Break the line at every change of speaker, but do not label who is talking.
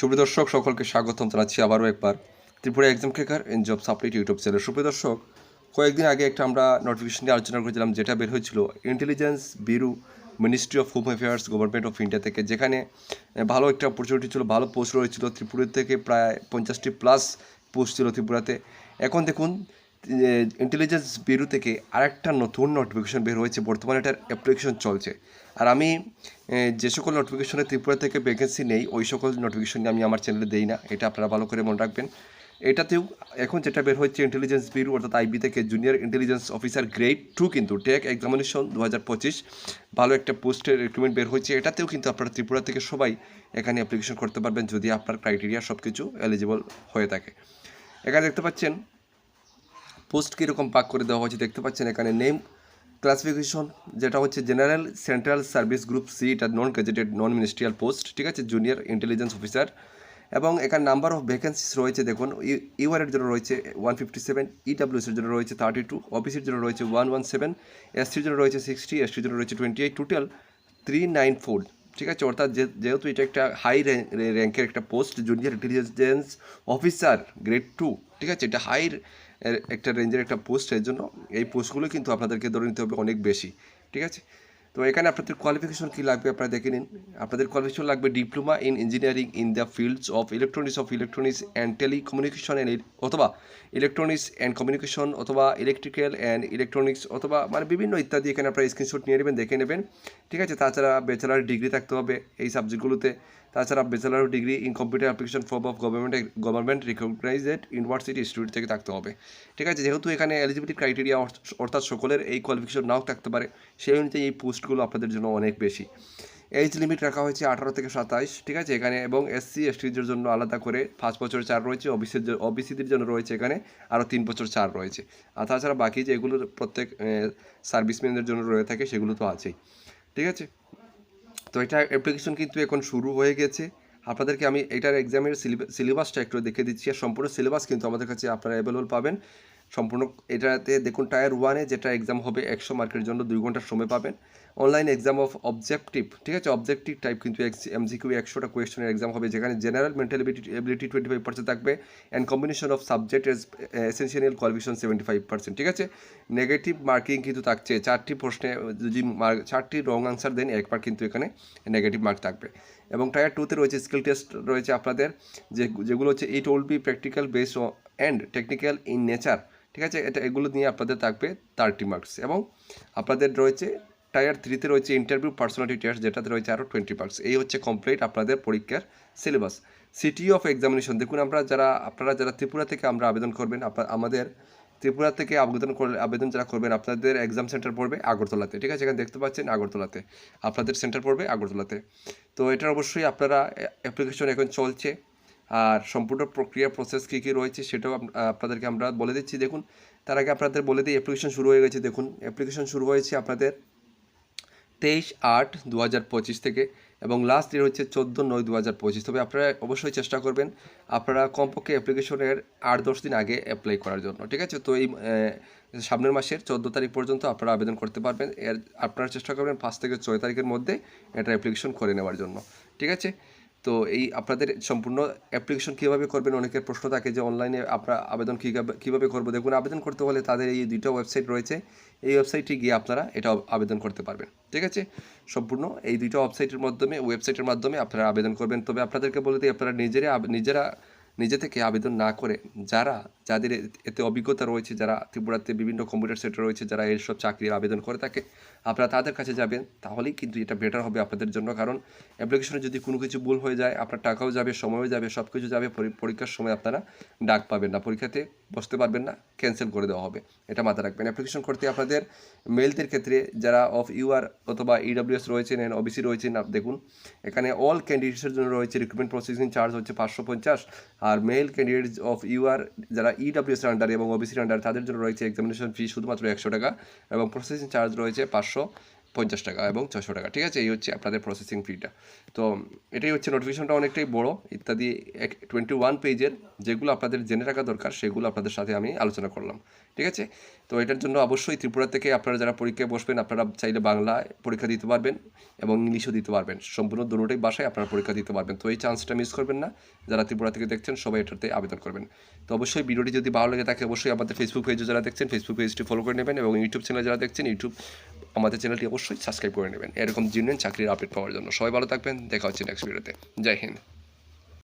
সুপ্রিয় দর্শক, সকলকে স্বাগতম জানাচ্ছি আবারও একবার Tripura exam cracker and job সাপ্লিট YouTube channel সুপ্রদর্শক কয়েকদিন আগে একটা আমরা নোটিফিকেশন নিয়ে আলোচনা করেছিলাম, যেটা বের হয়েছিল intelligence bureau ministry of home affairs government of India থেকে, যেখানে ভালো একটা অপরচুনিটি ছিল, ভালো পোস্ট রয়েছিল। ত্রিপুরা থেকে প্রায় পঞ্চাশটি প্লাস পোস্ট ছিল ত্রিপুরাতে। এখন দেখুন ইন্টেলিজেন্স ব্যুরো থেকে আরেকটা নতুন নোটিফিকেশন বের হয়েছে। বর্তমানে এটার অ্যাপ্লিকেশন চলছে। আর আমি যে সকল নোটিফিকেশনে ত্রিপুরা থেকে ভ্যাকেন্সি নেই, ওই সকল নোটিফিকেশন আমি আমার চ্যানেলে দেই না। এটা আপনারা ভালো করে মনে রাখবেন। এটাতেও এখন যেটা বের হচ্ছে ইন্টেলিজেন্স ব্যুরো অর্থাৎ আইবি থেকে junior intelligence officer grade two কিন্তু টেক এক্সামিনেশন দু হাজার পঁচিশ, ভালো একটা পোস্টের রিক্রুটমেন্ট বের হয়েছে। এটাতেও কিন্তু আপনারা ত্রিপুরা থেকে সবাই এখানে অ্যাপ্লিকেশন করতে পারবেন যদি আপনার ক্রাইটেরিয়া সব কিছু এলিজিবল হয়ে থাকে। এখানে দেখতে পাচ্ছেন পোস্ট কীরকম পাক করে দেওয়া হয়েছে দেখতে পাচ্ছেন এখানে নেম ক্লাসিফিকেশন যেটা হচ্ছে general central service group C এটা non gazetted non ministerial post ঠিক আছে? জুনিয়র ইন্টেলিজেন্স অফিসার এবং এখানে নাম্বার অফ ভ্যাকেন্সিস রয়েছে, দেখুন ইউআরের জন্য রয়েছে ওয়ান ফিফটি সেভেন ইডাব্লিউসির জন্য রয়েছে থার্টি টু অফিসের জন্য রয়েছে ওয়ান ওয়ান সেভেন এসটির জন্য রয়েছে সিক্সটি এসটির জন্য রয়েছে twenty eight total three nine four ঠিক আছে? অর্থাৎ যেহেতু এটা একটা হাই র্যাঙ্কের একটা post junior intelligence officer grade two ঠিক আছে? এটা হাই একটা রেঞ্জের একটা পোস্ট এর জন্য এই পোস্টগুলো কিন্তু আপনাদেরকে ধরে নিতে হবে অনেক বেশি, ঠিক আছে? তো এখানে আপনাদের কোয়ালিফিকেশন কী লাগবে আপনারা দেখে নিন। আপনাদের কোয়ালিফিকেশন লাগবে diploma in engineering in the fields of electronics of electronics and telecommunication and অথবা ইলেকট্রনিক্স অ্যান্ড কমিউনিকেশন অথবা ইলেকট্রিক্যাল অ্যান্ড ইলেকট্রনিক্স অথবা মানে বিভিন্ন ইত্যাদি এখানে আপনারা স্ক্রিনশট নিয়ে নেবেন, দেখে নেবেন। ঠিক আছে, তাছাড়া ব্যাচেলার ডিগ্রি থাকতে হবে এই সাবজেক্টগুলোতে তাছাড়া bachelor degree in computer application form of government government recognized university institute থেকে থাকতে হবে। ঠিক আছে, যেহেতু এখানে এলিজিবিলিটি ক্রাইটেরিয়া অর্থাৎ সকলের এই কোয়ালিফিকেশন নাও থাকতে পারে, সেই অনুযায়ী এই পোস্টগুলো আপনাদের জন্য অনেক বেশি। এজ লিমিট রাখা হয়েছে আঠারো থেকে সাতাইশ, ঠিক আছে, এখানে, এবং এসসি এসটিদের জন্য আলাদা করে পাঁচ বছর চার রয়েছে ওবিসির ওবিসিদের জন্য রয়েছে এখানে আরও তিন বছর চার রয়েছে। আর তাছাড়া বাকি যেগুলো প্রত্যেক সার্ভিসম্যানদের জন্য রয়ে থাকে সেগুলো তো আছেই। ঠিক আছে তো এটা অ্যাপ্লিকেশন কিন্তু এখন শুরু হয়ে গেছে। আপনাদেরকে আমি এটার এক্সামের সিলেবাসটা একটু দেখে দিচ্ছি। আর সম্পূর্ণ সিলেবাস কিন্তু আমাদের কাছে আপনারা অ্যাভেলেবল পাবেন। সম্পূর্ণ এটাতে দেখুন টায়ার ওয়ানে যেটা এক্সাম হবে, একশো মার্কের জন্য দুই ঘণ্টার সময় পাবেন। অনলাইন এক্সাম অফ অবজেক্টিভ ঠিক আছে? অবজেক্টিভ টাইপ কিন্তু এমসিকিউ একশোটা কোয়েশনের এক্সাম হবে, যেখানে general mental ability twenty five percent থাকবে and combination of subject as essential qualification seventy five percent ঠিক আছে? নেগেটিভ মার্কিং কিন্তু থাকছে, চারটি প্রশ্নে যদি মার্ক চারটি রং আনসার দেন, একবার কিন্তু এখানে নেগেটিভ মার্ক থাকবে। এবং টায়ার টুতে রয়েছে স্কিল টেস্ট রয়েছে আপনাদের যে, যেগুলো হচ্ছে it will be practical base and technical in nature ঠিক আছে? এটা, এগুলো নিয়ে আপনাদের থাকবে থার্টি মার্কস এবং আপনাদের রয়েছে টায়ার থ্রিতে রয়েছে ইন্টারভিউ, পার্সোনালিটি টেস্ট যেটাতে রয়েছে আরও টোয়েন্টি মার্কস এই হচ্ছে কমপ্লিট আপনাদের পরীক্ষার সিলেবাস সিটি অফ এক্সামিনেশন দেখুন আমরা যারা, আপনারা যারা ত্রিপুরা থেকে আমরা আবেদন করবেন আমাদের ত্রিপুরা থেকে আবেদন করলে, আবেদন যারা করবেন, আপনাদের এক্সাম সেন্টার পড়বে আগরতলাতে। ঠিক আছে, এখানে দেখতে পাচ্ছেন আগরতলাতে। আপনাদের সেন্টার পড়বে আগরতলাতে। তো এটার অবশ্যই আপনারা অ্যাপ্লিকেশন এখন চলছে। আর সম্পূর্ণ প্রক্রিয়া প্রসেস কী কী রয়েছে সেটাও আপনাদেরকে আমরা বলে দিচ্ছি। দেখুন, তার আগে আপনাদের বলে দিই অ্যাপ্লিকেশন শুরু হয়ে গেছে। দেখুন অ্যাপ্লিকেশন শুরু হয়েছে আপনাদের তেইশ আট দু হাজার পঁচিশ থেকে এবং লাস্ট ডেট হচ্ছে চোদ্দ নয় দু হাজার পঁচিশ। তবে আপনারা অবশ্যই চেষ্টা করবেন আপনারা কমপক্ষে অ্যাপ্লিকেশনের আট দশ দিন আগে অ্যাপ্লাই করার জন্য, ঠিক আছে? তো এই সামনের মাসের চোদ্দ তারিখ পর্যন্ত আপনারা আবেদন করতে পারবেন। এর, আপনারা চেষ্টা করবেন পাঁচ থেকে ছয় তারিখের মধ্যে এটা অ্যাপ্লিকেশন করে নেওয়ার জন্য, ঠিক আছে? তো এই আপনাদের সম্পূর্ণ অ্যাপ্লিকেশন কীভাবে করবেন? অনেকের প্রশ্ন থাকে যে অনলাইনে আপনারা আবেদন কীভাবে কীভাবে করব? দেখুন, আবেদন করতে হলে তাদের এই দুইটা ওয়েবসাইট রয়েছে। এই ওয়েবসাইটে গিয়ে আপনারা এটা আবেদন করতে পারবেন। ঠিক আছে? সম্পূর্ণ এই দুইটা ওয়েবসাইটের মাধ্যমে ওয়েবসাইটের মাধ্যমে আপনারা আবেদন করবেন। তবে আপনাদেরকে বলে দিই, আপনারা নিজেরা নিজেরা নিজে থেকে আবেদন না করে যারা যাদের এতে অভিজ্ঞতা রয়েছে, যারা ত্রিপুরাতে বিভিন্ন কম্পিউটার সেন্টার রয়েছে, যারা এইসব চাকরির আবেদন করে থাকে, আপনারা তাদের কাছে যাবেন, তাহলেই কিন্তু এটা বেটার হবে আপনাদের জন্য। কারণ অ্যাপ্লিকেশনে যদি কোনো কিছু ভুল হয়ে যায়, আপনার টাকাও যাবে, সময়ও যাবে সব কিছু যাবে, পরি- পরীক্ষার সময় আপনারা ডাক পাবেন না। পরীক্ষাতে বসতে পারবেন না ক্যান্সেল করে দেওয়া হবে। এটা মাথায় রাখবেন। অ্যাপ্লিকেশন করতে আপনাদের মেলদের ক্ষেত্রে যারা অফ ইউআর অথবা ইডাব্লিউএস রয়েছেন অ্যান্ড ওবিসি রয়েছেন দেখুন, এখানে অল ক্যান্ডিডেটসের জন্য রয়েছে রিক্রুটমেন্ট প্রসেসিং চার্জ হচ্ছে পাঁচশো পঞ্চাশ আর মেল ক্যান্ডিডেটস অফ ইউআর যারা ইডাব্লিউএস আন্ডার এবং ওবিসির আন্ডার তাদের জন্য রয়েছে এক্সামিনেশন ফি শুধুমাত্র একশো টাকা এবং প্রসেসিং চার্জ রয়েছে পাঁচশো। পঞ্চাশ টাকা এবং ছশো টাকা, ঠিক আছে? এই হচ্ছে আপনাদের প্রসেসিং ফিটা তো এটাই হচ্ছে নোটিফিকেশনটা অনেকটাই বড়, ইত্যাদি এক টোয়েন্টি ওয়ান পেজের যেগুলো আপনাদের জেনে রাখা দরকার, সেগুলো আপনাদের সাথে আমি আলোচনা করলাম, ঠিক আছে? তো এটার জন্য অবশ্যই ত্রিপুরা থেকে আপনারা যারা পরীক্ষায় বসবেন, আপনারা চাইলে বাংলায় পরীক্ষা দিতে পারবেন এবং ইংলিশও দিতে পারবেন। সম্পূর্ণ দুটোটাই বাসায় আপনারা পরীক্ষা দিতে পারবেন। তো এই চান্সটা মিস করবেন না। যারা ত্রিপুরা থেকে দেখছেন, সবাই এটাতে আবেদন করবেন। তো অবশ্যই ভিডিওটি যদি ভালো লাগে থাকে, অবশ্যই আমাদের ফেসবুক পেজে যারা দেখছেন ফেসবুক পেজটি ফলো করে নেবেন এবং ইউটিউব চ্যানেলে যারা দেখছেন ইউটিউব আমাদের চ্যানেলটি অবশ্যই সাবস্ক্রাইব করে নেবেন। এরকম জিনিয়ান চাকরির আপডেট পাওয়ার জন্য। সবাই ভালো থাকবেন। দেখা হচ্ছে নেক্সট ভিডিওতে জয় হিন্দ।